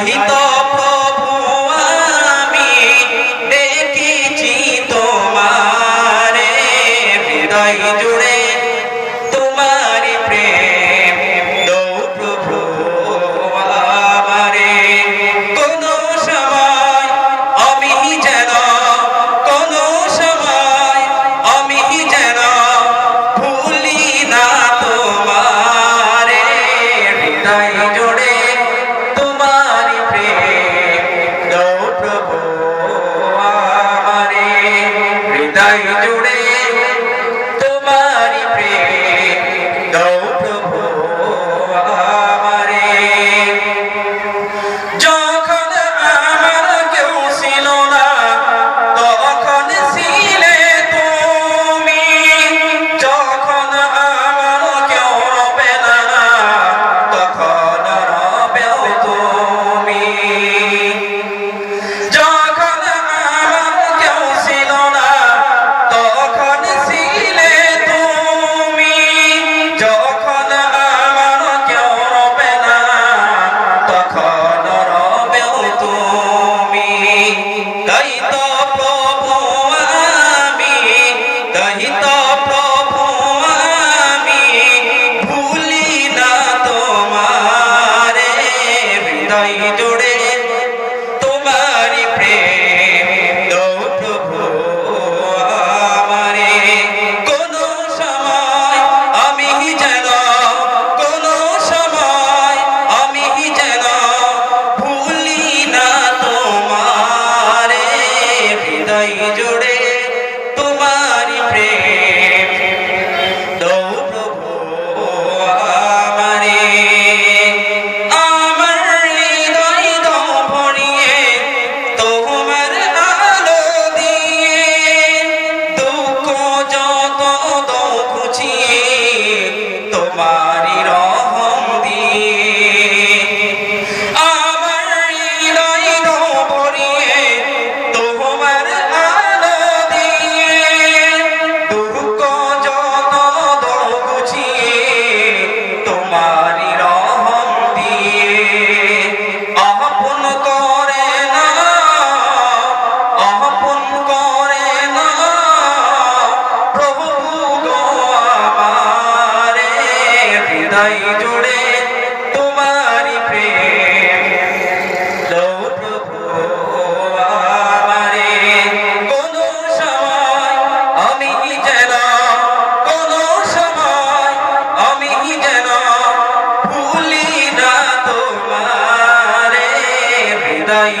সহিত প্রভু দেখেছি তোমারে হৃদয় সহিত নাই জুড়ে তোমারি প্রেম। লও প্রভু কোন সময় আমি যেন, কোন সময় আমি যেন ভুলি না তোমারে। হৃদয়